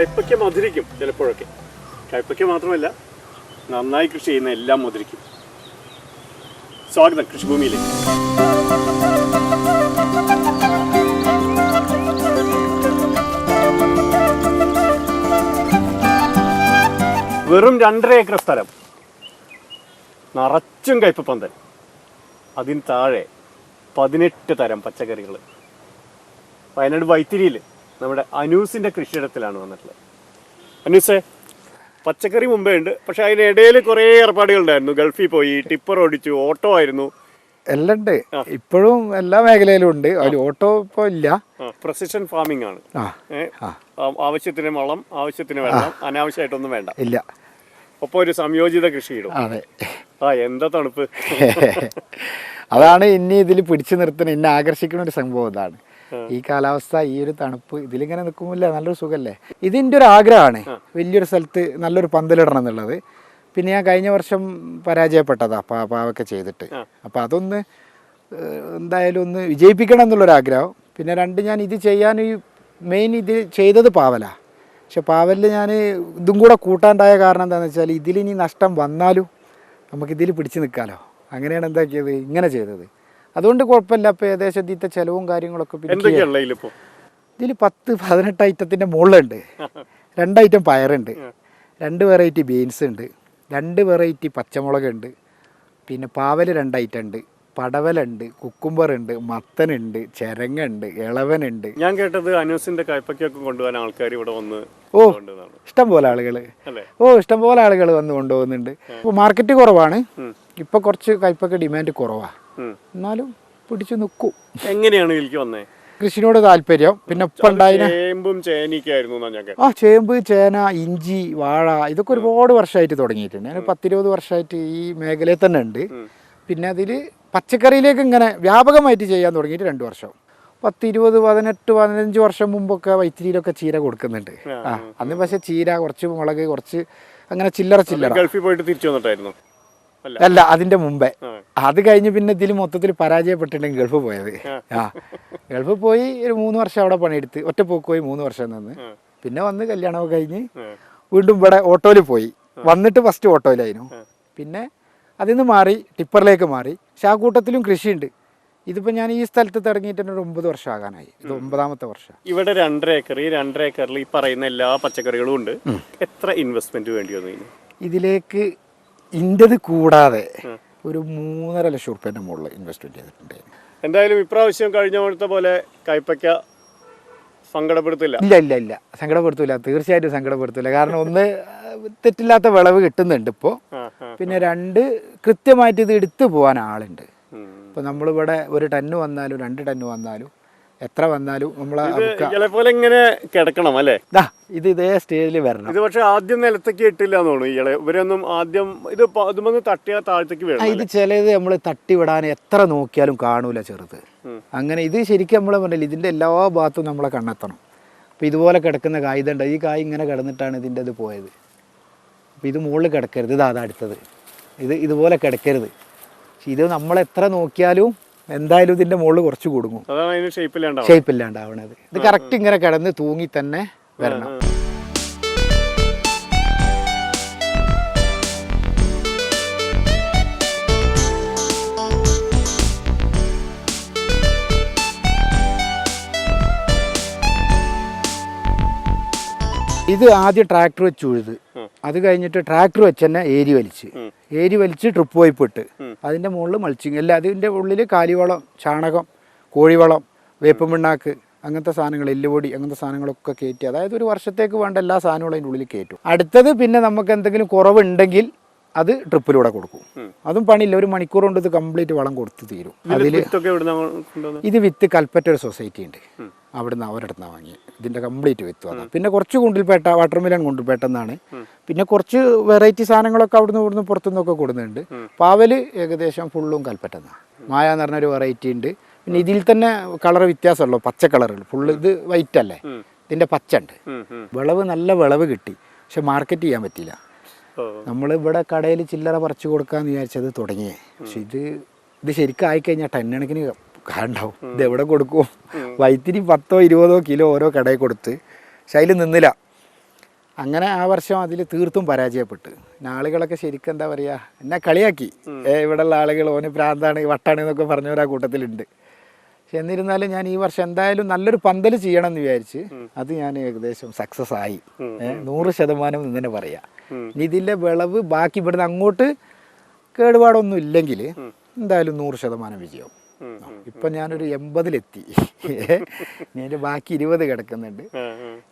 കയ്പയ്ക്ക മധുരിക്കും ചിലപ്പോഴൊക്കെ. കയ്പയ്ക്ക മാത്രമല്ല നന്നായി കൃഷി ചെയ്യുന്ന എല്ലാം മധുരിക്കും. സ്വാഗതം കൃഷിഭൂമിയിലേക്ക്. വെറും രണ്ടര ഏക്കർ സ്ഥലം. നിറച്ചും കൈപ്പന്തൽ പന്തൽ അതിന് താഴെ പതിനെട്ട് തരം പച്ചക്കറികൾ വയനാട് വൈത്തിരിയിൽ നമ്മുടെ അനൂസിന്റെ കൃഷിയിടത്തിലാണ് വന്നിട്ടുള്ളത്. അനൂസേ പച്ചക്കറി മുമ്പേ ഉണ്ട്. പക്ഷെ അതിനിടയിൽ കുറേ ഏർപ്പാടുകൾ ഉണ്ടായിരുന്നു ഗൾഫിൽ പോയി ടിപ്പർ ഓടിച്ചു ഓട്ടോ ആയിരുന്നു. എല്ലാം ഉണ്ട്. ഇപ്പോഴും എല്ലാ മേഖലയിലും ഉണ്ട്. അതിൽ ഓട്ടോ ഇപ്പോൾ ഇല്ല. പ്രസിഷൻ ഫാമിംഗ് ആണ്. ആവശ്യത്തിന് വളം ആവശ്യത്തിന് വെള്ളം അനാവശ്യമായിട്ടൊന്നും വേണ്ട. ഇല്ല. ഒപ്പം ഒരു സംയോജിത കൃഷിയിടും. അതെ. ആ എന്താ തണുപ്പ്? അതാണ് ഇനി ഇതിൽ പിടിച്ചു നിർത്തുന്ന എന്നെ ആകർഷിക്കുന്ന ഒരു സംഭവം ഇതാണ്. ഈ കാലാവസ്ഥ ഈ ഒരു തണുപ്പ് ഇതിലിങ്ങനെ നിൽക്കുമില്ല നല്ലൊരു സുഖല്ലേ? ഇതിന്റെ ഒരു ആഗ്രഹമാണ് വലിയൊരു സ്ഥലത്ത് നല്ലൊരു പന്തലിടണം എന്നുള്ളത്. പിന്നെ ഞാൻ കഴിഞ്ഞ വർഷം പരാജയപ്പെട്ടതാ പാ പാവൊക്കെ ചെയ്തിട്ട്. അപ്പോൾ അതൊന്ന് എന്തായാലും ഒന്ന് വിജയിപ്പിക്കണം എന്നുള്ളൊരാഗ്രഹം പിന്നെ രണ്ട് ഞാൻ ഇത് ചെയ്യാൻ ഈ മെയിൻ ഇത് ചെയ്തത് പാവലാ. പക്ഷെ പാവലിൽ ഞാൻ ഇതും കൂടെ കൂട്ടാണ്ടായ കാരണം എന്താണെന്ന് വെച്ചാൽ ഇതിലിനി നഷ്ടം വന്നാലും നമുക്കിതിൽ പിടിച്ചു നിൽക്കാമല്ലോ അങ്ങനെയാണ് എന്താക്കിയത്? ഇങ്ങനെ ചെയ്തത്. അതുകൊണ്ട് കുഴപ്പമില്ല. അപ്പോൾ ഏകദേശം ഇതിന്റെ ചിലവും കാര്യങ്ങളൊക്കെ ഇതിൽ പത്ത് പതിനെട്ട് ഐറ്റത്തിന്റെ മുകളിലുണ്ട്. രണ്ട് ഐറ്റം പയറുണ്ട്. രണ്ട് വെറൈറ്റി ബീൻസ് ഉണ്ട്. രണ്ട് വെറൈറ്റി പച്ചമുളക് ഉണ്ട്. പിന്നെ പാവൽ രണ്ട് ഐറ്റം ഉണ്ട്. പടവലുണ്ട് കുക്കുംബർ ഉണ്ട് മത്തനുണ്ട് ചെരങ്ങുണ്ട് ഇളവനുണ്ട് ഞാൻ കേട്ടത് അനൂസിന്റെ കയ്പക്കൊക്കെ കൊണ്ടുപോകാൻ ആൾക്കാർ ഇവിടെ വന്ന് ഓ. ഇഷ്ടം പോലെ ആളുകൾ ഓ ഇഷ്ടം പോലെ ആളുകൾ വന്ന് കൊണ്ടുപോകുന്നുണ്ട്. ഇപ്പോൾ മാർക്കറ്റ് കുറവാണ്. ഇപ്പോൾ കുറച്ച് കയ്പൊക്കെ ഡിമാൻഡ് കുറവാണ്. എന്നാലും പിടിച്ചു നിൽക്കും. എങ്ങനെയാണ് ഇതിലേക്ക് വന്നേ? കൃഷിനോട് താല്പര്യം. പിന്നെ ഇപ്പം ഉണ്ടായിന് ചേമ്പും ആ ചേമ്പ് ചേന ഇഞ്ചി വാഴ ഇതൊക്കെ ഒരുപാട് വർഷമായിട്ട് തുടങ്ങിയിട്ടുണ്ട്. ഞാൻ പത്തിരുപത് വർഷമായിട്ട് ഈ മേഖലയിൽ തന്നെ ഉണ്ട്. പിന്നെ അതിൽ പച്ചക്കറിയിലേക്ക് ഇങ്ങനെ വ്യാപകമായിട്ട് ചെയ്യാൻ തുടങ്ങിയിട്ട് രണ്ട് വർഷം. പത്തിരുപത് പതിനെട്ട് പതിനഞ്ച് വർഷം മുമ്പൊക്കെ വൈത്തിരിയിലൊക്കെ ചീര കൊടുക്കുന്നുണ്ട്. ആ അന്ന് പക്ഷേ ചീര കുറച്ച് മുളക് കുറച്ച് അങ്ങനെ ചില്ലറ ചില്ലറ. ഗൾഫിൽ പോയിട്ട് തിരിച്ചു വന്നിട്ടായിരുന്നു. അല്ല. അതിന്റെ മുമ്പേ. അത് കഴിഞ്ഞ് പിന്നെ ഇതിൽ മൊത്തത്തിൽ പരാജയപ്പെട്ടിട്ടുണ്ടെങ്കിൽ ഗൾഫ് പോയത്. ആ. ഗൾഫ് പോയി ഒരു മൂന്ന് വർഷം അവിടെ പണിയെടുത്ത് ഒറ്റ പോക്ക് പോയി മൂന്ന് വർഷം നിന്ന്. പിന്നെ വന്ന് കല്യാണം കഴിഞ്ഞ് വീണ്ടും ഇവിടെ ഓട്ടോയിൽ പോയി. വന്നിട്ട് ഫസ്റ്റ് ഓട്ടോയിലായിരുന്നു. പിന്നെ അതിൽ നിന്ന് മാറി ടിപ്പറിലേക്ക് മാറി. പക്ഷെ ആ കൂട്ടത്തിലും കൃഷിയുണ്ട്. ഇതിപ്പോൾ ഞാൻ ഈ സ്ഥലത്ത് തുടങ്ങിയിട്ട് ഒരു ഒമ്പത് വർഷം ആകാനായി. ഇത് ഒമ്പതാമത്തെ വർഷം. ഇവിടെ രണ്ടര ഏക്കർ ഈ രണ്ടര ഏക്കറിൽ ഈ പറയുന്ന എല്ലാ പച്ചക്കറികളും ഉണ്ട്. എത്ര ഇൻവെസ്റ്റ്മെന്റ് വേണ്ടി വന്നു ഇതിലേക്ക് ഇന്റത് കൂടാതെ ഒരു മൂന്നര ലക്ഷം റുപ്യേന്റെ മുകളിൽ ഇൻവെസ്റ്റ്മെന്റ് ചെയ്തിട്ടുണ്ട്. എന്തായാലും ഇപ്രാവശ്യം കഴിഞ്ഞ പോലത്തെ പോലെ കൈപ്പയ്ക്ക സങ്കടപ്പെടുത്തില്ല. ഇല്ല ഇല്ല ഇല്ല. സങ്കടപ്പെടുത്തൂല തീർച്ചയായിട്ടും സങ്കടപ്പെടുത്തൂല കാരണം ഒന്ന് തെറ്റില്ലാത്ത വിളവ് കിട്ടുന്നുണ്ട് ഇപ്പോൾ. പിന്നെ രണ്ട് കൃത്യമായിട്ട് ഇത് എടുത്തു പോകാൻ ആളുണ്ട്. ഇപ്പോൾ നമ്മളിവിടെ ഒരു ടണ്ണ് വന്നാലും രണ്ട് ടണ്ണ് വന്നാലും എത്ര വന്നാലും നമ്മളെ ഇത് ഇളെ ഇങ്ങനെ കിടക്കണം അല്ലേ? ഇത് ഇതേ സ്റ്റേജിൽ വരണം. ഇത് പക്ഷെ ആദ്യം നിലത്തേക്ക് ഇട്ടില്ല ഇവരൊന്നും ആദ്യം ഇത് ഇതുമൊന്ന് തട്ടിയാൽ താഴത്തേക്ക് ആ, ഇത് ചിലത് നമ്മൾ തട്ടിവിടാൻ എത്ര നോക്കിയാലും കാണൂല ചെറുത്. അങ്ങനെ ഇത് ശരിക്കും നമ്മളെ പറഞ്ഞില്ല ഇതിന്റെ എല്ലാ ഭാഗത്തും നമ്മളെ കണ്ടെത്തണം അപ്പോൾ ഇതുപോലെ കിടക്കുന്ന കായ് ഇതുണ്ട്. ഈ കായ് ഇങ്ങനെ കിടന്നിട്ടാണ് ഇതിന്റെ ഇത് പോയത്. അപ്പോൾ ഇത് മുകളിൽ കിടക്കരുത്. ഇതാ അടുത്തത്. ഇത് ഇതുപോലെ കിടക്കരുത്. പക്ഷെ ഇത് നമ്മൾ എത്ര നോക്കിയാലും എന്തായാലും ഇതിന്റെ മുകളിൽ കുറച്ച് കൊടുങ്ങും. ഷേപ്പില്ലാണ്ടാവണത്. ഇത് കറക്റ്റ് ഇങ്ങനെ കിടന്ന് തൂങ്ങി തന്നെ വരണം. ഇത് ആദ്യം ട്രാക്ടർ വെച്ച് ഉഴുത്. അത് കഴിഞ്ഞിട്ട് ട്രാക്ടർ വെച്ച് തന്നെ ഏരി വലിച്ച്. ഏരി വലിച്ച് ട്രിപ്പ് പൈപ്പ് ഇട്ട് അതിന്റെ മുകളിൽ മൾച്ചിങ്. അല്ല അതിന്റെ ഉള്ളിൽ കാലിവളം ചാണകം കോഴിവളം വേപ്പ് പിണ്ണാക്ക് അങ്ങനത്തെ സാധനങ്ങൾ എല്ലുപൊടി അങ്ങനത്തെ സാധനങ്ങളൊക്കെ കയറ്റി. അതായത് ഒരു വർഷത്തേക്ക് വേണ്ട എല്ലാ സാധനങ്ങളും അതിന്റെ ഉള്ളിൽ കയറ്റും. അടുത്തത് പിന്നെ നമുക്ക് എന്തെങ്കിലും കുറവുണ്ടെങ്കിൽ അത് ട്രിപ്പിലൂടെ കൊടുക്കും. അതും പണിയില്ല. ഒരു മണിക്കൂർ കൊണ്ട് ഇത് കംപ്ലീറ്റ് വളം കൊടുത്ത് തീരും. അതിൽ ഇത് വിത്ത് കൽപ്പറ്റ ഒരു സൊസൈറ്റി ഉണ്ട്. അവിടുന്ന് അവരടുത്ത് വാങ്ങി ഇതിന്റെ കംപ്ലീറ്റ് വിത്ത് വന്നത് പിന്നെ കുറച്ച് കുണ്ടിൽപേട്ട വാട്ടർമിലൻ കുണ്ടിൽപേട്ട എന്നാണ്. പിന്നെ കുറച്ച് വെറൈറ്റി സാധനങ്ങളൊക്കെ അവിടുന്ന് ഇവിടുന്ന് പുറത്തുനിന്നൊക്കെ കൊടുക്കുന്നുണ്ട് പാവൽ ഏകദേശം ഫുള്ളും കൽപ്പറ്റ എന്നാണ് മായ എന്ന് പറഞ്ഞൊരു വെറൈറ്റി ഉണ്ട്. പിന്നെ ഇതിൽ തന്നെ കളർ വ്യത്യാസമുള്ളൂ പച്ച കളറുകൾ ഫുള്ള് ഇത് വൈറ്റ് അല്ലേ? ഇതിന്റെ പച്ച ഉണ്ട്. വിളവ് നല്ല വിളവ് കിട്ടി. പക്ഷെ മാർക്കറ്റ് ചെയ്യാൻ പറ്റിയില്ല. നമ്മൾ ഇവിടെ കടയിൽ ചില്ലറ പറിച്ചു കൊടുക്കാമെന്ന് വിചാരിച്ചത് തുടങ്ങിയേ. പക്ഷെ ഇത് ഇത് ശരിക്കും ആയിക്കഴിഞ്ഞാൽ ടണ്ണണക്കിന് ഉണ്ടാവും ഇത് എവിടെ കൊടുക്കും? വൈത്തിരി പത്തോ ഇരുപതോ കിലോ ഓരോ കടയിൽ കൊടുത്ത്. പക്ഷെ അതിൽ നിന്നില്ല. അങ്ങനെ ആ വർഷം അതിൽ തീർത്തും പരാജയപ്പെട്ട്. ആളുകളൊക്കെ ശരിക്കും എന്താ പറയുക എന്നെ കളിയാക്കി. ഏ ഇവിടെയുള്ള ആളുകൾ ഓന് പ്രാന്താണ് വട്ടാണ് എന്നൊക്കെ പറഞ്ഞവരാ കൂട്ടത്തിലുണ്ട്. പക്ഷെ എന്നിരുന്നാലും ഞാൻ ഈ വർഷം എന്തായാലും നല്ലൊരു പന്തൽ ചെയ്യണം എന്ന് വിചാരിച്ച് അത് ഞാൻ ഏകദേശം സക്സസ് ആയി. നൂറ് ശതമാനം എന്ന് തന്നെ പറയാം. ഇതിന്റെ വിളവ് ബാക്കി ഇവിടുന്ന് അങ്ങോട്ട് കേടുപാടൊന്നും ഇല്ലെങ്കിൽ എന്തായാലും നൂറ് ശതമാനം വിജയം. ഇപ്പം ഞാനൊരു എൺപതിലെത്തി. ഇനി ബാക്കി ഇരുപത് കിടക്കുന്നുണ്ട്.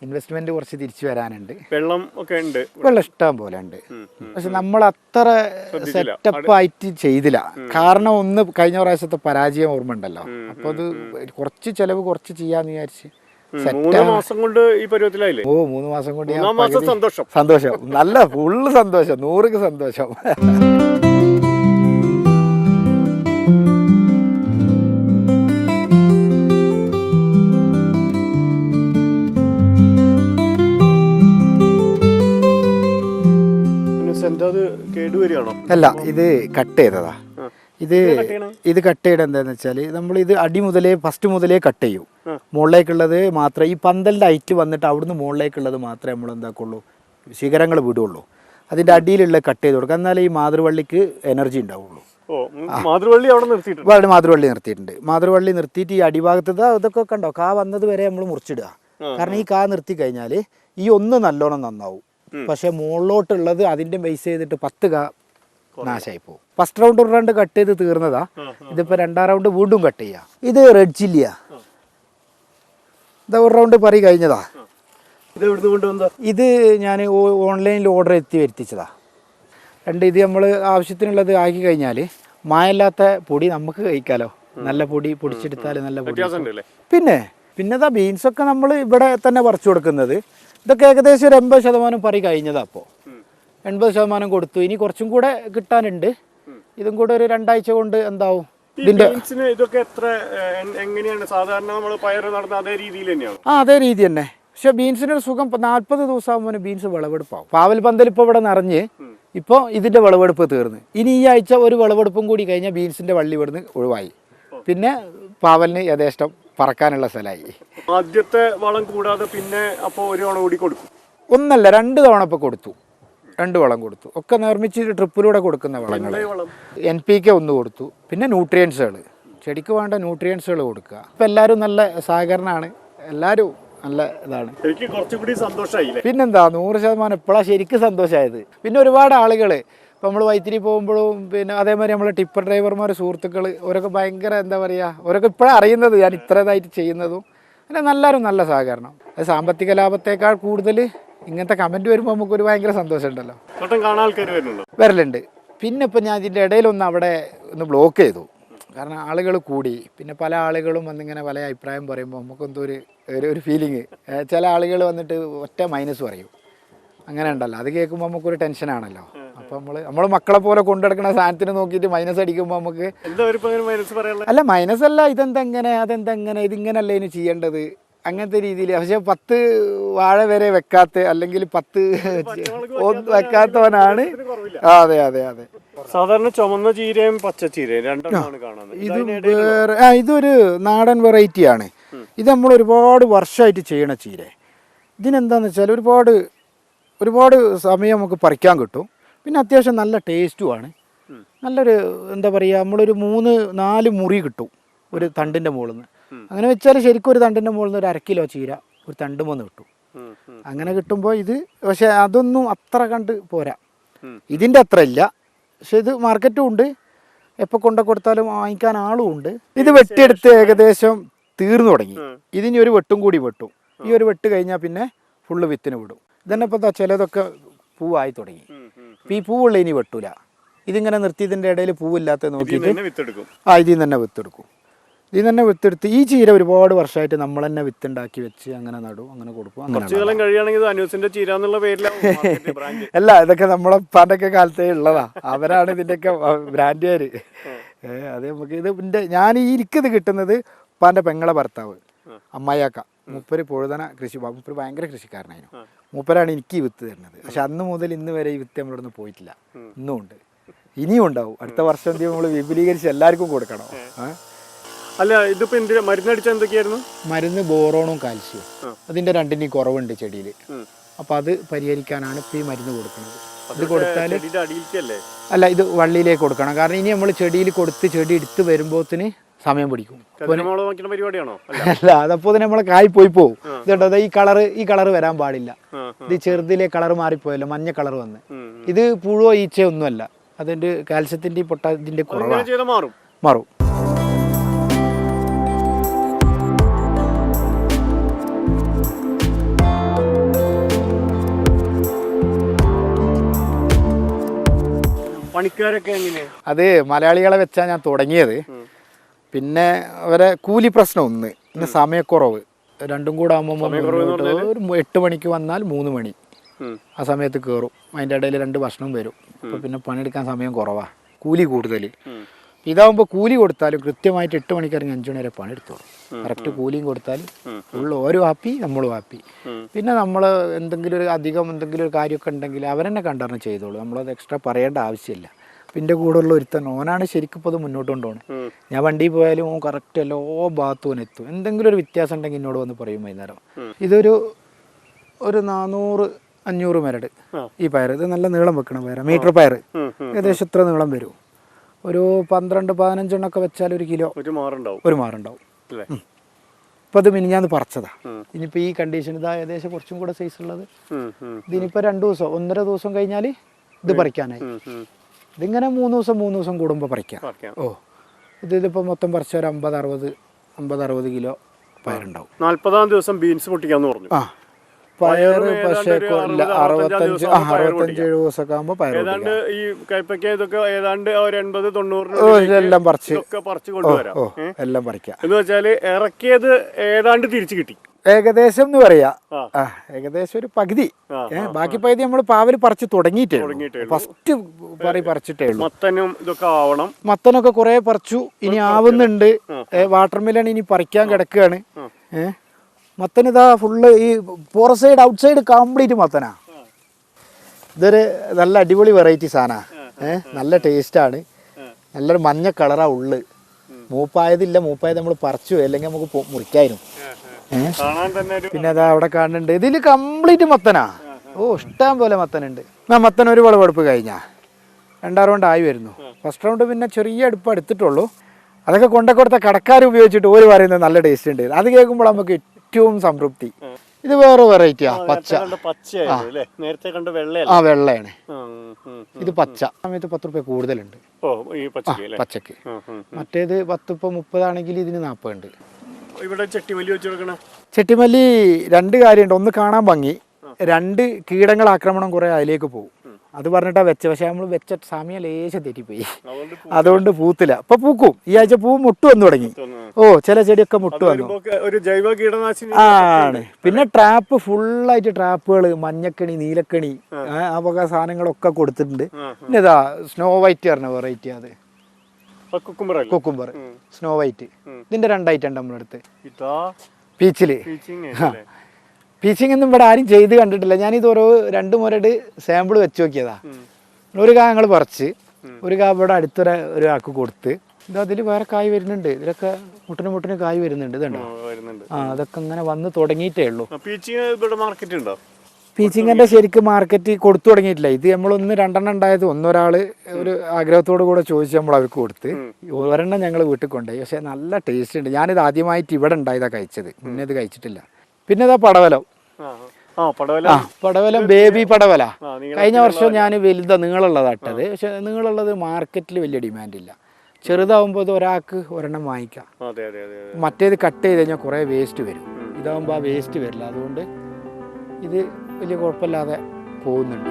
ഇൻവെസ്റ്റ്മെന്റ് കുറച്ച് തിരിച്ചു വരാനുണ്ട്. വെള്ളം ഒക്കെ ഉണ്ട്. വെള്ളം ഇഷ്ടം പോലെ ഉണ്ട്. പക്ഷെ നമ്മൾ അത്ര സെറ്റപ്പ് ആയിട്ട് ചെയ്തില്ല. കാരണം ഒന്ന് കഴിഞ്ഞ പ്രാവശ്യത്തെ പരാജയം ഓർമ്മ ഉണ്ടല്ലോ. അപ്പൊ അത് കുറച്ച് ചെലവ് കുറച്ച് ചെയ്യാന്ന് വിചാരിച്ച് മാസം കൊണ്ട് ഈ പരുവത്തിലായില്ലേ? ഓ മൂന്ന് മാസം കൊണ്ട് ഞാൻ സന്തോഷം. സന്തോഷം. നല്ല ഫുള്ള് സന്തോഷം. നൂറുക്ക് സന്തോഷം. കേടുവരികയാണോ? അല്ല ഇത് കട്ട് ചെയ്തതാ. ഇത് ഇത് കട്ട് ചെയ്ത എന്താന്ന് വെച്ചാൽ നമ്മൾ ഇത് അടി മുതലേ ഫസ്റ്റ് മുതലേ കട്ട് ചെയ്യും. മുകളിലേക്കുള്ളത് മാത്രമേ ഈ പന്തലിന്റെ ഹൈറ്റ് വന്നിട്ട് അവിടുന്ന് മുകളിലേക്കുള്ളത് മാത്രമേ നമ്മൾ എന്താക്കുള്ളൂ ശിഖരങ്ങൾ വിടുള്ളൂ. അതിന്റെ അടിയിലുള്ള കട്ട് ചെയ്ത് കൊടുക്കുക എന്നാലേ ഈ മാതൃവള്ളിക്ക് എനർജി ഉണ്ടാവുള്ളൂ. മാതൃവള്ളി അവിടെ നിർത്തിയിട്ടുണ്ട്. മാതൃവള്ളി നിർത്തിയിട്ടുണ്ട്. മാതൃവള്ളി നിർത്തിയിട്ട് ഈ അടിഭാഗത്ത് ഇതാ ഇതൊക്കെ കണ്ടോ? കാ വന്നത് വരെ നമ്മൾ മുറിച്ചിടുക. കാരണം ഈ കാ നിർത്തി കഴിഞ്ഞാൽ ഈ ഒന്ന് നല്ലോണം നന്നാവും. പക്ഷെ മുകളിലോട്ടുള്ളത് അതിന്റെ ബേസ് ചെയ്തിട്ട് പത്ത് കാ നാശമായി പോകും. ഫസ്റ്റ് റൗണ്ട് ഒരു റൗണ്ട് കട്ട് ചെയ്ത് തീർന്നതാ. ഇതിപ്പോ രണ്ടാം റൗണ്ട് വീണ്ടും കട്ട് ചെയ്യാം. ഇത് റെഡ് ചില്ലിയാ ഇതാ ഒരു റൗണ്ട് പറി കഴിഞ്ഞതാ. ഇത് ഞാൻ ഓൺലൈനിൽ ഓർഡർ എത്തി വരുത്തിച്ചതാ. രണ്ട് ഇത് നമ്മൾ ആവശ്യത്തിനുള്ളത് ആക്കി കഴിഞ്ഞാൽ മായല്ലാത്ത പൊടി നമുക്ക് കഴിക്കാലോ. നല്ല പൊടി പൊടിച്ചെടുത്താൽ നല്ല പൊടി. പിന്നെ പിന്നെ ബീൻസ് ബീൻസൊക്കെ നമ്മൾ ഇവിടെ തന്നെ പറിച്ചു കൊടുക്കുന്നത്. ഇതൊക്കെ ഏകദേശം ഒരു എൺപത് ശതമാനം പറി കഴിഞ്ഞതാ അപ്പോൾ എൺപത് ശതമാനം കൊടുത്തു. ഇനി കുറച്ചും കൂടെ കിട്ടാനുണ്ട്. ഇതും കൂടെ ഒരു രണ്ടാഴ്ച കൊണ്ട് എന്താവും? ഇതിന്റെ ഇതൊക്കെ എത്ര എങ്ങനെയാണ്? സാധാരണ നമ്മൾ പയറ് നടന്ന അതേ രീതിയിൽ തന്നെയാണ് ആ അതേ രീതി തന്നെ. പക്ഷെ ബീൻസിന് ഒരു സുഖം നാൽപ്പത് ദിവസം ആകുമ്പോൾ ബീൻസ് വിളവെടുപ്പാവും. പാവൽ പന്തൽ ഇപ്പോൾ ഇവിടെ നിറഞ്ഞ് ഇപ്പോൾ ഇതിന്റെ വിളവെടുപ്പ് തീർന്ന്. ഇനി ഈ ആഴ്ച ഒരു വിളവെടുപ്പും കൂടി കഴിഞ്ഞാൽ ബീൻസിന്റെ വള്ളി ഇവിടുന്ന് ഒഴിവായി. പിന്നെ പാവലിന് യഥേഷ്ടം പറക്കാനുള്ള സ്ഥലമായി. ആദ്യത്തെ വളം കൂടാതെ പിന്നെ അപ്പോൾ ഒരു വളം കൂടി കൊടുക്കും. ഒന്നല്ല രണ്ട് തവണ ഇപ്പോൾ കൊടുത്തു. രണ്ട് വളം കൊടുത്തു. ഒക്കെ നിർമ്മിച്ച് ട്രിപ്പിലൂടെ കൊടുക്കുന്ന വളങ്ങൾ എൻ പി കെ ഒന്ന് കൊടുത്തു. പിന്നെ ന്യൂട്രിയൻസുകൾ ചെടിക്ക് വേണ്ട ന്യൂട്രിയൻസുകൾ കൊടുക്കുക. ഇപ്പം എല്ലാവരും നല്ല സഹകരണമാണ് എല്ലാവരും നല്ല ഇതാണ്. എനിക്ക് കുറച്ചുകൂടി പിന്നെന്താ നൂറ് ശതമാനം ഇപ്പോഴാണ് ശരിക്കും സന്തോഷമായത് പിന്നെ ഒരുപാട് ആളുകൾ ഇപ്പം നമ്മൾ വൈത്തിരി പോകുമ്പോഴും പിന്നെ അതേമാതിരി നമ്മളെ ടിപ്പർ ഡ്രൈവർമാർ സുഹൃത്തുക്കൾ അവരൊക്കെ ഭയങ്കര എന്താ പറയുക അവരൊക്കെ ഇപ്പോഴാണ് അറിയുന്നത് ഞാൻ ഇത്രതായിട്ട് ചെയ്യുന്നതും. അങ്ങനെ നല്ലൊരു നല്ല സഹകരണം. അത് സാമ്പത്തിക ലാഭത്തേക്കാൾ കൂടുതൽ ഇങ്ങനത്തെ കമന്റ് വരുമ്പോൾ നമുക്കൊരു ഭയങ്കര സന്തോഷമുണ്ടല്ലോ. വരലുണ്ട്. പിന്നെ ഇപ്പം ഞാൻ ഇതിന്റെ ഇടയിലൊന്ന് അവിടെ ഒന്ന് ബ്ലോക്ക് ചെയ്തു. കാരണം ആളുകൾ കൂടി. പിന്നെ പല ആളുകളും വന്നിങ്ങനെ പല അഭിപ്രായം പറയുമ്പോൾ നമുക്കെന്തോ ഒരു ഒരു- ഒരു ഫീലിങ് ചില ആളുകൾ വന്നിട്ട് ഒറ്റ മൈനസ് പറയും. അങ്ങനെ ഉണ്ടല്ലോ. അത് കേൾക്കുമ്പോൾ നമുക്കൊരു ടെൻഷനാണല്ലോ അപ്പം നമ്മൾ നമ്മൾ മക്കളെ പോലെ കൊണ്ടുനടക്കുന്ന സാധനത്തിന് നോക്കിട്ട് മൈനസ് അടിക്കുമ്പോൾ നമുക്ക് അല്ല മൈനസ് അല്ല ഇതെന്തെങ്ങനെ അതെന്തെങ്ങനെ ഇതിങ്ങനല്ലേ ഇനി ചെയ്യേണ്ടത്? അങ്ങനത്തെ രീതിയിൽ പക്ഷെ പത്ത് വാഴ വരെ വെക്കാത്ത അല്ലെങ്കിൽ പത്ത് വെക്കാത്തവനാണ്. അതെ അതെ അതെ. സാധാരണ ചുമന്ന ചീരയും പച്ച ചീരയും ഇത് വേറെ ആ ഇതൊരു നാടൻ വെറൈറ്റി ആണ്. ഇത് നമ്മൾ ഒരുപാട് വർഷമായിട്ട് ചെയ്യണ ചീര. ഇതിനെന്താന്ന് വെച്ചാൽ ഒരുപാട് ഒരുപാട് സമയം നമുക്ക് പറിക്കാൻ കിട്ടും. പിന്നെ അത്യാവശ്യം നല്ല ടേസ്റ്റുമാണ്. നല്ലൊരു എന്താ പറയുക നമ്മളൊരു മൂന്ന് നാല് മുറി കിട്ടും ഒരു തണ്ടിന്റെ മുകളിൽ നിന്ന് അങ്ങനെ വെച്ചാൽ ശരിക്കും ഒരു തണ്ടിന്റെ മുകളിൽ നിന്ന് ഒരു അര കിലോ ചീര ഒരു തണ്ട് മൂന്ന് കിട്ടും. അങ്ങനെ കിട്ടുമ്പോൾ ഇത് പക്ഷേ അതൊന്നും അത്ര കണ്ട് പോരാ. ഇതിന്റെ അത്ര ഇല്ല. പക്ഷെ ഇത് മാർക്കറ്റും ഉണ്ട്. എപ്പോൾ കൊണ്ട കൊടുത്താലും വാങ്ങിക്കാൻ ആളും ഉണ്ട്. ഇത് വെട്ടിയെടുത്ത് ഏകദേശം. തീർന്നു തുടങ്ങി. ഇതിനി ഒരു വെട്ടും കൂടി വെട്ടും. ഈ ഒരു വെട്ട് കഴിഞ്ഞാൽ പിന്നെ ഫുള്ള് വിത്തിന് വിടും. ഇതന്നെ ഇപ്പോൾ ചിലതൊക്കെ പൂവായി തുടങ്ങി. അപ്പൊ. ഇപ്പം ഈ പൂവുള്ള ഇനി വെട്ടൂല. ഇതിങ്ങനെ നിർത്തി ഇതിന്റെ ഇടയിൽ പൂവില്ലാത്ത നോക്കിയിട്ട് ആ ഇതിൽ നിന്ന് തന്നെ വിത്തെടുക്കും. ഇതിൽ നിന്ന് തന്നെ വിത്തെടുത്ത് ഈ ചീര ഒരുപാട് വർഷമായിട്ട് നമ്മൾ തന്നെ വിത്തുണ്ടാക്കി വെച്ച് അങ്ങനെ നടും അങ്ങനെ കൊടുക്കും അങ്ങനെ. അല്ല ഇതൊക്കെ നമ്മളെ പാണ്ടൊക്കെ കാലത്തേ ഉള്ളതാ. അവരാണ് ഇതിന്റെയൊക്കെ ബ്രാൻഡുകാര്. ഏ അത് നമുക്ക് ഇത് എന്റെ ഞാൻ ഈ ഇരിക്കത് കിട്ടുന്നത് ഉപ്പാന്റെ പെങ്ങളെ ഭർത്താവ് അമ്മായിയാക്ക മുപ്പര് പൊഴുതന കൃഷി മുപ്പര് ഭയങ്കര കൃഷിക്കാരനായിരുന്നു. മൂപ്പരാണ് എനിക്ക് ഈ വിത്ത് തരുന്നത്. പക്ഷെ അന്ന് മുതൽ ഇന്ന് വരെ ഈ വിത്ത് നമ്മളിവിടുന്ന് പോയിട്ടില്ല. ഇന്നും ഉണ്ട്. ഇനിയും ഉണ്ടാവും. അടുത്ത വർഷം എന്തെങ്കിലും നമ്മൾ വിപുലീകരിച്ച് എല്ലാവർക്കും കൊടുക്കണം. അല്ല ഇതിപ്പോ എന്തിനാ മരുന്നടിച്ച എന്തൊക്കെയായിരുന്നു? മരുന്ന് ബോറോണും കാൽസ്യവും. അതിന്റെ രണ്ടിനും കുറവുണ്ട് ചെടിയിൽ അപ്പൊ അത് പരിഹരിക്കാനാണ് ഇപ്പൊ ഈ മരുന്ന് കൊടുക്കുന്നത്. ഇത് കൊടുത്താൽ അല്ല ഇത് വള്ളിയിലേക്ക് കൊടുക്കണം. കാരണം ഇനി നമ്മൾ ചെടിയിൽ കൊടുത്ത് ചെടി എടുത്ത് വരുമ്പോത്തിന് സമയം പിടിക്കും. അല്ല. അതപ്പോ തന്നെ നമ്മളെ കായ് പോയി പോകും ഇതുണ്ടോ? ഈ കളർ ഈ കളർ വരാൻ പാടില്ല. ഇത് ചെറുതിലെ കളർ മാറിപ്പോയല്ലോ മഞ്ഞ കളർ വന്ന്. ഇത് പുഴുവോ ഈച്ചയോ ഒന്നുമല്ല. അതിന്റെ കാൽസ്യത്തിന്റെ പൊട്ടാതിന്റെ കുറവാണ് മാറും. പണിക്കാരൊക്കെ എങ്ങനെ അത് മലയാളികളെ വെച്ചാണ് ഞാൻ തുടങ്ങിയത്. പിന്നെ അവരെ കൂലി പ്രശ്നം ഒന്ന്. പിന്നെ സമയക്കുറവ്. രണ്ടും കൂടെ ആകുമ്പോൾ ഒരു എട്ട് മണിക്ക് വന്നാൽ മൂന്ന് മണി. ആ സമയത്ത് കയറും അതിന്റെ ഇടയിൽ രണ്ട് ഭക്ഷണം വരും. അപ്പോൾ പിന്നെ പണിയെടുക്കാൻ സമയം കുറവാണ് കൂലി കൂടുതൽ ഇതാകുമ്പോൾ ഇതാവുമ്പോൾ കൂലി കൊടുത്താലും കൃത്യമായിട്ട് എട്ട് മണിക്ക് അഞ്ചു അഞ്ച് മണി വരെ പണിയെടുത്തോളും. കറക്റ്റ് കൂലിയും കൊടുത്താൽ ഉള്ള ഓരോ ഹാപ്പി നമ്മളും ഹാപ്പി. പിന്നെ നമ്മൾ എന്തെങ്കിലും ഒരു അധികം എന്തെങ്കിലും ഒരു കാര്യമൊക്കെ ഉണ്ടെങ്കിൽ അവരെന്നെ കണ്ടറിഞ്ഞ് ചെയ്തോളൂ. നമ്മളത് എക്സ്ട്രാ പറയേണ്ട ആവശ്യമില്ല. പിന്നെ കൂടെ ഉള്ള ഒരുത്തൻ ഓനാണ് ശരിക്കും ഇപ്പോൾ അത് മുന്നോട്ട് കൊണ്ടുപോകണം. ഞാൻ വണ്ടിയിൽ പോയാലും ഓൻ കറക്റ്റ് എല്ലാ ഭാഗത്തും എത്തും. എന്തെങ്കിലും ഒരു വ്യത്യാസം ഉണ്ടെങ്കിൽ എന്നോട് വന്ന് പറയും വൈകുന്നേരം. ഇതൊരു ഒരു നാനൂറ് അഞ്ഞൂറ് മരട്. ഈ പയർ ഇത് നല്ല നീളം വെക്കണം പയർ മീറ്റർ പയർ. ഏകദേശം ഇത്ര നീളം വരും? ഒരു പന്ത്രണ്ട് പതിനഞ്ചെണ്ണൊക്കെ വെച്ചാൽ ഒരു കിലോ ഒരു മാറുണ്ടാവും. ഒരു മാറുണ്ടാവും. ഇപ്പം അത് മിനിഞ്ഞാന്ന് പറിച്ചതാ. ഇനിയിപ്പോ ഇനിയിപ്പോൾ ഈ കണ്ടീഷൻ ഇതാ ഏകദേശം കുറച്ചും കൂടെ സൈസ് ഉള്ളത്. ഇതിനിപ്പോ രണ്ടു ഇതിനിപ്പോൾ രണ്ട് ദിവസം ഒന്നര ദിവസം കഴിഞ്ഞാൽ ഇത് പറിക്കാനായി. ഇതിങ്ങനെ മൂന്ന് ദിവസം മൂന്ന് ദിവസം കൂടുമ്പോൾ പറിക്കാം. ഓ. ഇത് ഇതിപ്പോൾ മൊത്തം പറിച്ച ഒരു അമ്പത് അറുപത് അമ്പത് അറുപത് കിലോ പയറുണ്ടാവും. നാല്പതാം ദിവസം ബീൻസ് പൊട്ടിക്കാന്ന് പറഞ്ഞു. ആ. പയർ പക്ഷേ അറുപത്തഞ്ച് അറുപത്തഞ്ച് ഏഴ് ദിവസമൊക്കെ ആകുമ്പോൾ പയർ ഏതാണ്ട് ഈ കൈപ്പക്ക ഇതൊക്കെ ഏതാണ്ട് ഒരു എൺപത് തൊണ്ണൂറിന് എല്ലാം പറിച്ച് പറിച്ച് കൊണ്ടുവരാം. എല്ലാം പറിക്കാം. എന്ന് വെച്ചാൽ ഇറക്കിയത് ഏതാണ്ട് തിരിച്ചു കിട്ടി. ഏകദേശം എന്ന് പറയാ. ഏകദേശം ഒരു പകുതി. ബാക്കി പകുതി നമ്മൾ പാവൽ പറിച്ചു തുടങ്ങിയിട്ടേ ഫസ്റ്റ് പറി പറിച്ചിട്ടേ ഉള്ളൂ. മത്തനും ഇതൊക്കെ ആവണം. മത്തനൊക്കെ കുറെ പറിച്ചു. ഇനി ആവുന്നുണ്ട്. വാട്ടർ മിലൺ ഇനി പറിക്കാൻ കിടക്കുകയാണ്. ഏ മത്തൻ ഇതാ ഫുള്ള് ഈ പുറ സൈഡ് ഔട്ട് സൈഡ് കംപ്ലീറ്റ് മത്തനാ. ഇതൊരു നല്ല അടിപൊളി വെറൈറ്റി സാധനമാണ് ഏഹ് നല്ല ടേസ്റ്റാണ് നല്ലൊരു മഞ്ഞ കളറാ ഉള്ളു. മൂപ്പായതില്ല മൂപ്പായത് നമ്മൾ പറിച്ചു അല്ലെങ്കിൽ നമുക്ക് മുറിക്കായിരുന്നു. പിന്നെ അതാ അവിടെ കാണുന്നുണ്ട്. ഇതിൽ കംപ്ലീറ്റ് മത്തനാ. ഓ ഇഷ്ടം പോലെ മത്തനുണ്ട്. ആ മത്തൻ ഒരു വിളവെടുപ്പ് കഴിഞ്ഞാ. രണ്ടാം റൗണ്ട് ആയി വരുന്നു. ഫസ്റ്റ് റൗണ്ട് പിന്നെ ചെറിയ അടുപ്പ് എടുത്തിട്ടുള്ളൂ. അതൊക്കെ കൊണ്ടക്കൊടുത്ത കടക്കാർ ഉപയോഗിച്ചിട്ട് ഓര് പറയുന്നത് നല്ല ടേസ്റ്റ് ഉണ്ട്. അത് കേൾക്കുമ്പോൾ നമുക്ക് ഏറ്റവും സംതൃപ്തി. ഇത് വേറെ വെറൈറ്റിയാ പച്ച. നേരത്തെ കണ്ട വെള്ളയാണ്. ആ വെള്ളയാണ്. ഇത് പച്ച. സമയത്ത് പത്ത് റുപ്യ കൂടുതലുണ്ട് പച്ചക്ക്. മറ്റേത് പത്ത് ഇപ്പം മുപ്പതാണെങ്കിൽ ഇതിന് നാൽപ്പതുണ്ട് ഇവിടെ ചെട്ടിമല്ലി വെച്ച് കൊടുക്കണ. ചെട്ടിമല്ലി രണ്ട് കാര്യമുണ്ട്. ഒന്ന് കാണാൻ ഭംഗി. രണ്ട് കീടങ്ങൾ ആക്രമണം കുറെ അതിലേക്ക് പോകും. അത് പറഞ്ഞിട്ടാ വെച്ച പക്ഷെ നമ്മൾ വെച്ച സമയം ലേശം തെറ്റിപ്പോയി. അതുകൊണ്ട് അതുകൊണ്ട് പൂത്തില്ല. ഇപ്പൊ പൂക്കും. ഈ ആഴ്ച പൂ മുട്ട് വന്നു തുടങ്ങി. ഓ ചില ചെടിയൊക്കെ മുട്ട് വന്നു. ഒരു ജൈവ കീടനാശിനി ആണ്. പിന്നെ ട്രാപ്പ് ഫുള്ളായിട്ട് ട്രാപ്പുകൾ മഞ്ഞക്കണി നീലക്കണി ആ, വക സാധനങ്ങളൊക്കെ കൊടുത്തിട്ടുണ്ട്. പിന്നെ ഇതാ സ്നോ വൈറ്റ് പറഞ്ഞ വെറൈറ്റി അത്. കുക്കുംബർ സ്നോ വൈറ്റ് ഇതിന്റെ രണ്ടായിട്ടുണ്ട് നമ്മളടുത്ത്. പീച്ചിൽ പീച്ചിങ് ഒന്നും ഇവിടെ ആരും ചെയ്ത് കണ്ടിട്ടില്ല. ഞാനിത് ഓരോ രണ്ട് മുരട് സാമ്പിൾ വെച്ച് നോക്കിയതാ. ഒരു കാ ഞങ്ങൾ പറിച്ച് ഒരു കാ ഇവിടെ അടുത്തൊരു ഒരാൾക്ക് കൊടുത്ത് ഇത് അതിൽ വേറെ കായ് വരുന്നുണ്ട്. ഇതിലൊക്കെ മുട്ടിന് മുട്ടിന് കായ് വരുന്നുണ്ട്. ഇതുണ്ടോ ആ അതൊക്കെ ഇങ്ങനെ വന്ന് തുടങ്ങിയിട്ടേ ഉള്ളൂ. പീച്ചിങ്ങിന്റെ ശരിക്കും മാർക്കറ്റ് കൊടുത്തു തുടങ്ങിയിട്ടില്ല. ഇത് നമ്മളൊന്ന് രണ്ടെണ്ണം ഉണ്ടായത് ഒന്നൊരാൾ ഒരു ആഗ്രഹത്തോടു കൂടെ ചോദിച്ച് നമ്മൾ അവർക്ക് കൊടുത്ത്. ഒരെണ്ണം ഞങ്ങൾ വീട്ടിൽ കൊണ്ടുപോയി. പക്ഷെ നല്ല ടേസ്റ്റ് ഉണ്ട്. ഞാനിത് ആദ്യമായിട്ട് ഇവിടെ ഉണ്ടായതാണ് കഴിച്ചത്. മുന്നേ ഇത് കഴിച്ചിട്ടില്ല. പിന്നെ ഇതാ പടവലം. ആ പടവലം ബേബി പടവല. കഴിഞ്ഞ വർഷം ഞാൻ വലുതാ നിങ്ങളുള്ളതാ ഇട്ടത്. പക്ഷെ നിങ്ങളുള്ളത് മാർക്കറ്റിൽ വലിയ ഡിമാൻഡ് ഇല്ല ചെറുതാവുമ്പോൾ ഇത് ഒരാൾക്ക് ഒരെണ്ണം വാങ്ങിക്കാം. മറ്റേത് കട്ട് ചെയ്ത് കഴിഞ്ഞാൽ കുറേ വേസ്റ്റ് വരും. ഇതാവുമ്പോൾ ആ വേസ്റ്റ് വരില്ല. അതുകൊണ്ട് ഇത് വലിയ കുഴപ്പമില്ലാതെ പോകുന്നുണ്ട്.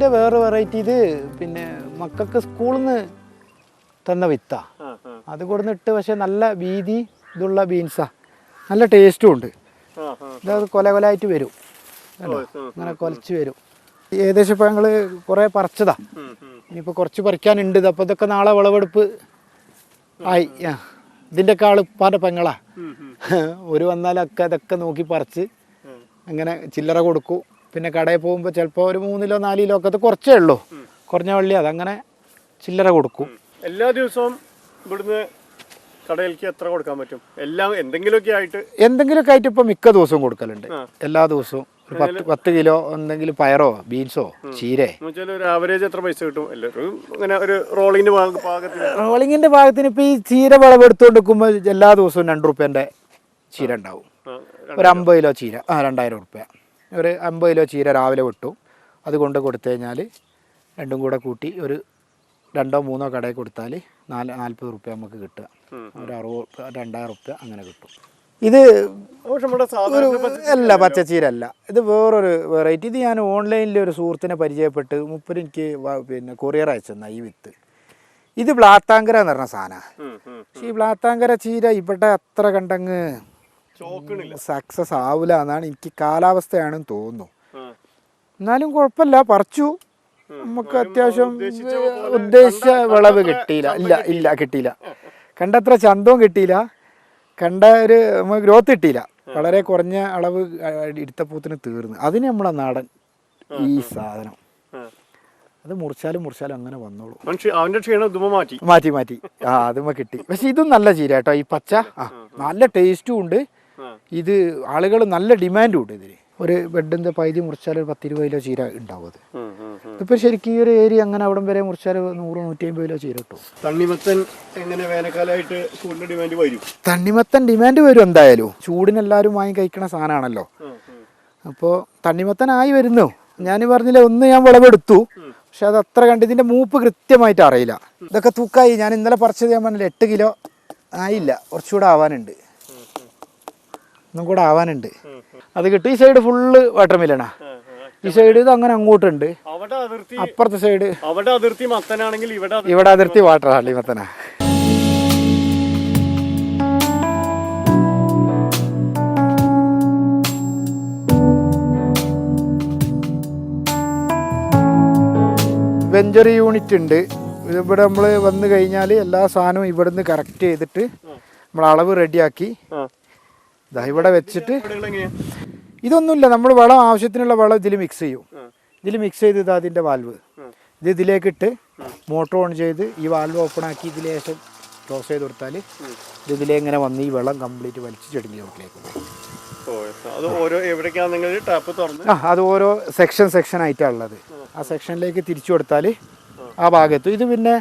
ബീൻസിന്റെ വേറെ വെറൈറ്റി ഇത് പിന്നെ മക്കൾക്ക് സ്കൂളിൽ നിന്ന് തന്ന വിത്താ. അത് കൊടുന്നിട്ട് പക്ഷെ നല്ല വീതി ഇതുള്ള ബീൻസാ നല്ല ടേസ്റ്റും ഉണ്ട്. ഇതത് കൊല കൊലായിട്ട് വരും. അല്ലേ അങ്ങനെ കൊലച്ച് വരും. ഏകദേശം ഇപ്പോൾ ഞങ്ങൾ കുറേ പറിച്ചതാ. ഇനിയിപ്പോൾ കുറച്ച് പറിക്കാനുണ്ട്. അപ്പോൾ ഇതൊക്കെ നാളെ വിളവെടുപ്പ് ആയി. ആ. ഇതിന്റെയൊക്കെ ആൾ ഉപ്പാന്റെ പെങ്ങളാ. ഒരു വന്നാലൊക്കെ ഇതൊക്കെ നോക്കി പറിച്ച് അങ്ങനെ ചില്ലറ കൊടുക്കും. പിന്നെ കടയിൽ പോകുമ്പോൾ ചിലപ്പോൾ ഒരു മൂന്നിലോ നാലിലോ ഒക്കെ കുറച്ചേ ഉള്ളൂ. കുറഞ്ഞ വള്ളി അതങ്ങനെ ചില്ലറ കൊടുക്കും. എല്ലാ ദിവസവും ഇവിടുന്ന് കടയിലേക്ക് എത്ര കൊടുക്കാൻ പറ്റും? എല്ലാം എന്തെങ്കിലുമൊക്കെ ആയിട്ട് എന്തെങ്കിലുമൊക്കെ ആയിട്ട് ഇപ്പം മിക്ക ദിവസവും കൊടുക്കലുണ്ട്. എല്ലാ ദിവസവും ഒരു പത്ത് പത്ത് കിലോ എന്തെങ്കിലും പയറോ ബീൻസോ ചീരേ. ആവറേജ് എത്ര പൈസ കിട്ടും? ഇങ്ങനെ ഒരു റോളിങ്ങിന്റെ ഭാഗത്തിന്. റോളിങ്ങിന്റെ ഭാഗത്തിന് ഇപ്പൊ ഈ ചീര വിളവെടുത്തുകൊണ്ട് നിൽക്കുമ്പോൾ എല്ലാ ദിവസവും രണ്ട് റുപ്യന്റെ ചീര ഉണ്ടാവും. ഒരു അമ്പത് കിലോ ചീര. ആ രണ്ടായിരം റുപ്യ. ഒരു അമ്പത് കിലോ ചീര രാവിലെ വിട്ടു. അത് കൊണ്ട് കൊടുത്തു കഴിഞ്ഞാൽ രണ്ടും കൂടെ കൂട്ടി ഒരു രണ്ടോ മൂന്നോ കടയിൽ കൊടുത്താൽ നാല് നാൽപ്പത് റുപ്യ നമുക്ക് കിട്ടുക. ഒരു അറുപത് രണ്ടായിരം റുപ്യ അങ്ങനെ കിട്ടും. ഇത് ഒരു അല്ല പച്ചച്ചീര അല്ല ഇത് വേറൊരു വെറൈറ്റി ഇത് ഞാൻ ഓൺലൈനിൽ ഒരു സുഹൃത്തിനെ പരിചയപ്പെട്ട് മുപ്പത് എനിക്ക് പിന്നെ കൊറിയർ അയച്ചെന്ന ഈ വിത്ത്. ഇത് ബ്ലാത്താങ്കര എന്ന് പറഞ്ഞ സാധനമാണ്. പക്ഷേ ഈ ബ്ലാത്താങ്കര ചീര ഇവിടെ അത്ര കണ്ടങ്ങ് സക്സസ് ആവില്ല എന്നാണ് എനിക്ക് കാലാവസ്ഥയാണെന്ന് തോന്നുന്നു. എന്നാലും കുഴപ്പമില്ല പറിച്ചു. നമുക്ക് അത്യാവശ്യം ഉദ്ദേശിച്ച വിളവ് കിട്ടിയില്ല. ഇല്ല ഇല്ല കിട്ടിയില്ല. കണ്ടത്ര ചന്തവും കിട്ടിയില്ല. കണ്ട ഒരു നമുക്ക് ഗ്രോത്ത് കിട്ടിയില്ല. വളരെ കുറഞ്ഞ അളവ് ഇടുത്തപ്പൂത്തിന് തീർന്നു. അതിന് നമ്മളെ നാടൻ ഈ സാധനം. അത് മുറിച്ചാലും മുറിച്ചാലും അങ്ങനെ വന്നോളൂ. അവന്റെ ക്ഷീണം മാറ്റി. മാറ്റി മാറ്റി. ആ അതുമ്മ കിട്ടി. പക്ഷെ ഇതും നല്ല ചീര കേട്ടോ. ഈ പച്ച ആ നല്ല ടേസ്റ്റും ഉണ്ട്. ഇത് ആളുകൾ നല്ല ഡിമാൻഡ് ഉണ്ട് ഇതിന്. ഒരു ബെഡിന്റെ പൈതി മുറിച്ചാൽ ഒരു പത്തിരുപത് കിലോ ചീര ഉണ്ടാവും അത്. ഇതിപ്പോൾ ശരിക്കും ഈ ഒരു ഏരിയ അങ്ങനെ അവിടം വരെ മുറിച്ചാൽ നൂറ് നൂറ്റി അമ്പത് കിലോ ചീര കിട്ടും. തണ്ണിമത്തൻ എങ്ങനെ വേനൽക്കാലമായിട്ട് കൂടുതൽ ഡിമാൻഡ് വരും? തണ്ണിമത്തൻ ഡിമാൻഡ് വരും എന്തായാലും. ചൂടിന് എല്ലാവരും വാങ്ങി കഴിക്കണ സാധനമാണല്ലോ. അപ്പോൾ തണ്ണിമത്തനായി വരുന്നു. ഞാൻ പറഞ്ഞില്ല ഒന്ന് ഞാൻ വിളവെടുത്തു. പക്ഷെ അത് അത്ര കണ്ട് ഇതിന്റെ മൂപ്പ് കൃത്യമായിട്ട് അറിയില്ല. ഇതൊക്കെ തൂക്കായി. ഞാൻ ഇന്നലെ പറിച്ചത് ഞാൻ പറഞ്ഞില്ല എട്ട് കിലോ ആയില്ല. കുറച്ചുകൂടെ ആവാനുണ്ട്. ഒന്നും കൂടെ ആവാനുണ്ട്. അത് കിട്ടും. ഈ സൈഡ് ഫുള്ള് വാട്ടർ മില്ലണാ. ഈ സൈഡ് ഇത് അങ്ങനെ അങ്ങോട്ടുണ്ട്. അപ്പുറത്തെ സൈഡ് അവിടെ അതിർത്തി മത്തനാണെങ്കിൽ ഇവിടെ അതിർത്തി ഇവിടെ അതിർത്തി വാട്ടർ മത്തനാ. വെഞ്ചറി യൂണിറ്റ് ഉണ്ട്. ഇവിടെ നമ്മൾ വന്നു കഴിഞ്ഞാൽ എല്ലാ സാധനവും ഇവിടുന്ന് കറക്റ്റ് ചെയ്തിട്ട് നമ്മൾ അളവ് റെഡിയാക്കി. ഇതാ ഇവിടെ വെച്ചിട്ട് ഇതൊന്നുമില്ല നമ്മൾ വളം ആവശ്യത്തിനുള്ള വളം ഇതിൽ മിക്സ് ചെയ്യും. ഇതിൽ മിക്സ് ചെയ്ത് ഇതാ അതിന്റെ വാൽവ് ഇത് ഇതിലേക്ക് ഇട്ട് മോട്ടർ ഓൺ ചെയ്ത് ഈ വാൽവ് ഓപ്പൺ ആക്കി ഇതിലേശം ശേഷം ക്ലോസ് ചെയ്ത് കൊടുത്താൽ ഇത് ഇതിലേ ഇങ്ങനെ വന്ന് ഈ വെള്ളം കംപ്ലീറ്റ് വലിച്ച് ചെടിഞ്ഞ് ചോട്ടിലേക്ക് ആ അത് ഓരോ സെക്ഷൻ സെക്ഷൻ ആയിട്ടാണ് ഉള്ളത്. ആ. സെക്ഷനിലേക്ക് തിരിച്ചു കൊടുത്താൽ ആ. ഭാഗത്ത് ഇത് പിന്നെ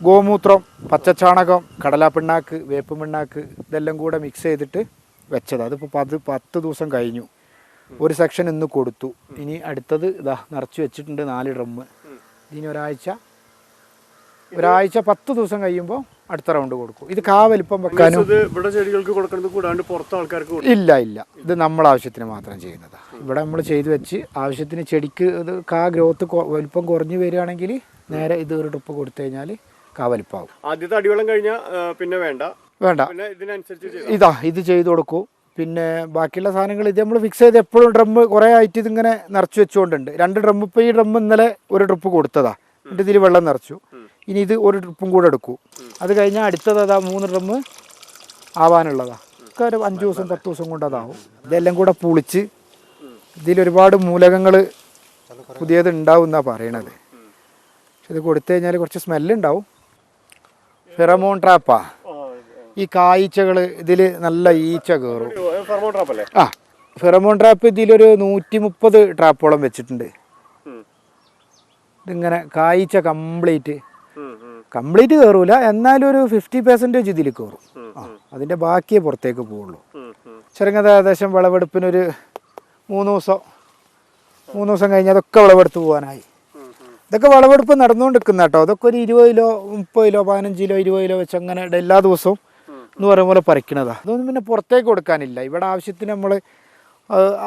ഗോമൂത്രം പച്ചച്ചാണകം കടലാപ്പിണ്ണാക്ക് വേപ്പ് പിണ്ണാക്ക് ഇതെല്ലാം കൂടെ മിക്സ് ചെയ്തിട്ട് വെച്ചത്. അതിപ്പോൾ അത് പത്ത് ദിവസം കഴിഞ്ഞു. ഒരു സെക്ഷൻ ഇന്ന് കൊടുത്തു. ഇനി അടുത്തത് ഇതാ നിറച്ച് വെച്ചിട്ടുണ്ട് നാല് ഡ്രമ്മ് ഇനി ഒരാഴ്ച ഒരാഴ്ച പത്ത് ദിവസം കഴിയുമ്പോൾ അടുത്ത റൗണ്ട് കൊടുക്കും. ഇത് കാ വലിപ്പം വെക്കാനും ഇവിടെ ചെടികൾക്ക് കൊടുക്കുന്നത് കൂടാണ്ട് പുറത്ത് ആൾക്കാർക്ക് ഇല്ല ഇല്ല. ഇത് നമ്മൾ ആവശ്യത്തിന് മാത്രം ചെയ്യുന്നതാണ് ഇവിടെ നമ്മൾ ചെയ്തു വെച്ച് ആവശ്യത്തിന് ചെടിക്ക് ഇത് കാ ഗ്രോത്ത് വലിപ്പം കുറഞ്ഞു വരികയാണെങ്കിൽ നേരെ ഇത് ഒരു ട്രിപ്പ് കൊടുത്തു കഴിഞ്ഞാൽ കാ വലിപ്പാവും ആദ്യത്തെ അടിവെള്ളം കഴിഞ്ഞാൽ പിന്നെ വേണ്ട. വേണ്ട. ഇതാ ഇത് ചെയ്തു കൊടുക്കൂ. പിന്നെ ബാക്കിയുള്ള സാധനങ്ങൾ ഇത് നമ്മൾ ഫിക്സ് ചെയ്ത് എപ്പോഴും ഡ്രമ്മ് കുറേ ആയിട്ട് ഇതിങ്ങനെ നിറച്ച് വെച്ചുകൊണ്ടുണ്ട് രണ്ട് ഡ്രമ്മ് ഇപ്പോൾ ഈ ഡ്രമ്മ് ഇന്നലെ ഒരു ട്രിപ്പ് കൊടുത്തതാ. എന്നിട്ട് ഇതിൽ വെള്ളം നിറച്ചു. ഇനി ഇത് ഒരു ട്രിപ്പും കൂടെ എടുക്കൂ. അത് കഴിഞ്ഞാൽ അടുത്തത് അതാ മൂന്ന് ഡ്രം ആവാനുള്ളതാ. ഒക്കെ ഒരു അഞ്ച് ദിവസം പത്ത് ദിവസം കൊണ്ട് അതാവും. ഇതെല്ലാം കൂടെ പുളിച്ച് ഇതിലൊരുപാട് മൂലകങ്ങൾ പുതിയത് ഉണ്ടാവും എന്നാണ് പറയണത് പക്ഷെ ഇത് കൊടുത്തു കഴിഞ്ഞാൽ കുറച്ച് സ്മെല്ലുണ്ടാവും ഫെറമോൺ ട്രാപ്പാ ഈ കായ്ച്ചകൾ ഇതിൽ നല്ല ഈച്ച കയറും ആ ഫെറമോൺ ട്രാപ്പ് ഇതിലൊരു നൂറ്റി മുപ്പത് ട്രാപ്പോളം വെച്ചിട്ടുണ്ട്. ഇതിങ്ങനെ കായ്ച്ച കംപ്ലീറ്റ് കംപ്ലീറ്റ് കയറൂല എന്നാലും ഒരു ഫിഫ്റ്റി പെർസെന്റേജ് ഇതിൽ കയറും ആ അതിന്റെ ബാക്കിയേ പുറത്തേക്ക് പോവുള്ളൂ. ചെറുങ്ങത് ഏകദേശം വിളവെടുപ്പിനൊരു മൂന്ന് ദിവസം മൂന്ന് ദിവസം കഴിഞ്ഞ് അതൊക്കെ വിളവെടുത്ത് പോകാനായി. ഇതൊക്കെ വിളവെടുപ്പ് നടന്നുകൊണ്ടിരിക്കുന്ന കേട്ടോ അതൊക്കെ ഒരു ഇരുപത് കിലോ മുപ്പത് കിലോ പതിനഞ്ച് കിലോ ഇരുപത് കിലോ വെച്ച് അങ്ങനെ എല്ലാ ദിവസവും എന്ന് പറയുന്ന പോലെ പറിക്കണതാണ് അതൊന്നും പിന്നെ പുറത്തേക്ക് കൊടുക്കാനില്ല. ഇവിടെ ആവശ്യത്തിന് നമ്മൾ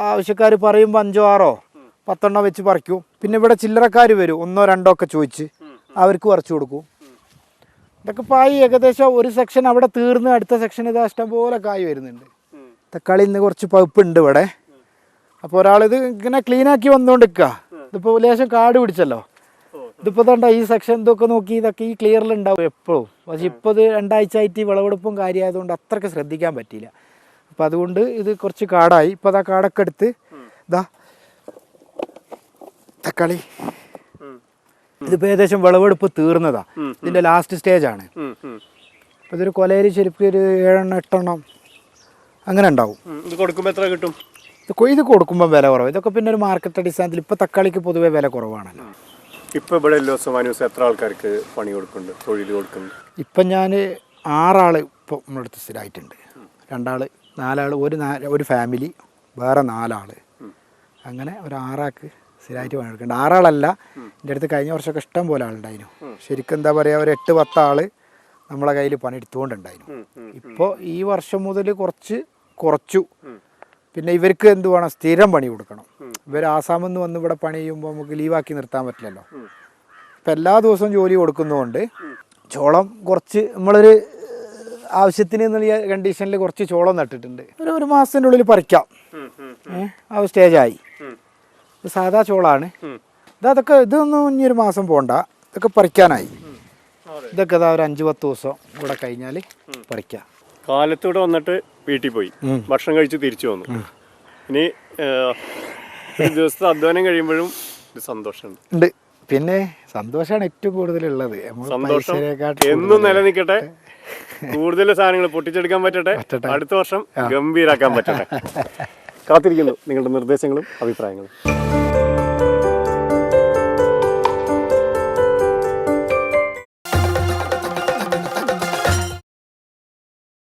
ആവശ്യക്കാർ പറയുമ്പോൾ അഞ്ചോ ആറോ പത്തെണ്ണം വെച്ച് പറിക്കും. പിന്നെ ഇവിടെ ചില്ലറക്കാർ വരും. ഒന്നോ രണ്ടോ ഒക്കെ ചോദിച്ച് അവർക്ക് പറിച്ചു കൊടുക്കും. ഇതൊക്കെ പായി ഏകദേശം ഒരു സെക്ഷൻ അവിടെ തീർന്ന് അടുത്ത സെക്ഷൻ ഇത് ഇഷ്ടം പോലെ കായ് വരുന്നുണ്ട്. തക്കാളി ഇന്ന് കുറച്ച് പഴുപ്പുണ്ട് ഇവിടെ. അപ്പോൾ ഒരാളിത് ഇങ്ങനെ ക്ലീനാക്കി വന്നുകൊണ്ടിരിക്കുക ഇതിപ്പോൾ ലേശം കാട് പിടിച്ചല്ലോ. ഇതിപ്പോൾ തണ്ട ഈ സെക്ഷൻ ഇതൊക്കെ നോക്കി ഇതൊക്കെ ഈ ക്ലിയറിൽ ഉണ്ടാവും എപ്പോഴും പക്ഷെ ഇപ്പോൾ ഇത് രണ്ടാഴ്ച ആയിട്ട് ഈ വിളവെടുപ്പും കാര്യമായതുകൊണ്ട് അത്രയ്ക്ക് ശ്രദ്ധിക്കാൻ പറ്റിയില്ല. അപ്പോൾ അതുകൊണ്ട് ഇത് കുറച്ച് കാടായി. ഇപ്പോൾ അതാ കാടൊക്കെ എടുത്ത് ഇതാ തക്കാളി. ഇതിപ്പോൾ ഏകദേശം വിളവെടുപ്പ് തീർന്നതാ. ഇതിന്റെ ലാസ്റ്റ് സ്റ്റേജ് ആണ്. അപ്പോൾ ഇതൊരു കൊലയിൽ ശരിക്കും ഒരു ഏഴെണ്ണം എട്ടെണ്ണം അങ്ങനെ ഉണ്ടാവും. ഇത് കൊടുക്കുമ്പോൾ എത്ര കിട്ടും? ഇത് കൊയ്ത് കൊടുക്കുമ്പോൾ വില കുറവ്. ഇതൊക്കെ പിന്നെ ഒരു മാർക്കറ്റ് അടിസ്ഥാനത്തിൽ ഇപ്പോൾ തക്കാളിക്ക് പൊതുവേ വില കുറവാണല്ലോ. ഇപ്പൊ ഇവിടെ എല്ലാ ദിവസവും എത്ര ആൾക്കാർക്ക് പണി കൊടുക്കുന്നുണ്ട്? തൊഴിൽ കൊടുക്കുന്നുണ്ട്? ഇപ്പം ഞാൻ ആറാൾ ഇപ്പോൾ നമ്മുടെ അടുത്ത് സ്ഥിരമായിട്ടുണ്ട് രണ്ടാൾ നാലാൾ ഒരു ഒരു ഫാമിലി വേറെ നാലാൾ അങ്ങനെ ഒരു ആറാൾക്ക് സ്ഥിരമായിട്ട് പണി കൊടുക്കുന്നുണ്ട്. ആറാളല്ല എന്റെ അടുത്ത് കഴിഞ്ഞ വർഷമൊക്കെ ഇഷ്ടം പോലെ ആളുണ്ടായിരുന്നു. ശരിക്കും എന്താ പറയുക ഒരു എട്ട് പത്താൾ നമ്മളെ കയ്യിൽ പണി എടുത്തുകൊണ്ടുണ്ടായിരുന്നു. ഇപ്പോൾ ഈ വർഷം മുതൽ കുറച്ച് കുറച്ചു. പിന്നെ ഇവർക്ക് എന്ത് വേണം? സ്ഥിരം പണി കൊടുക്കണം. ഇവർ ആസാമിൽ നിന്ന് വന്ന് ഇവിടെ പണി ചെയ്യുമ്പോൾ നമുക്ക് ലീവാക്കി നിർത്താൻ പറ്റില്ലല്ലോ. ഇപ്പം എല്ലാ ദിവസവും ജോലി കൊടുക്കുന്നതുകൊണ്ട് ചോളം കുറച്ച് നമ്മളൊരു ആവശ്യത്തിന് എന്നുള്ള കണ്ടീഷനിൽ കുറച്ച് ചോളം നട്ടിട്ടുണ്ട്. ഒരു ഒരു മാസത്തിന്റെ ഉള്ളിൽ പറിക്കാം. ആ ഒരു സ്റ്റേജായി. സാധാ ചോളാണ്. ഇത് അതൊക്കെ ഇതൊന്നും ഇനി ഒരു മാസം പോകണ്ട ഇതൊക്കെ പറിക്കാനായി. ഇതൊക്കെ ഇതാ ഒരു അഞ്ച് പത്ത് ദിവസം ഇവിടെ കഴിഞ്ഞാൽ പറിക്കാം. കാലത്തൂടെ വന്നിട്ട് വീട്ടിൽ പോയി. ഭക്ഷണം കഴിച്ച് തിരിച്ചു വന്നു. ഇനി ഒരു ദിവസത്തെ അധ്വാനം കഴിയുമ്പോഴും ഒരു സന്തോഷമുണ്ട് പിന്നെ സന്തോഷമാണ് ഏറ്റവും കൂടുതലുള്ളത്. ഉള്ളത് സന്തോഷം എന്നും നിലനിൽക്കട്ടെ. കൂടുതൽ സാധനങ്ങൾ പൊട്ടിച്ചെടുക്കാൻ പറ്റട്ടെ. പറ്റട്ടെ. അടുത്ത വർഷം ഗംഭീരാക്കാൻ പറ്റട്ടെ. കാത്തിരിക്കുന്നു നിങ്ങളുടെ നിർദ്ദേശങ്ങളും അഭിപ്രായങ്ങളും.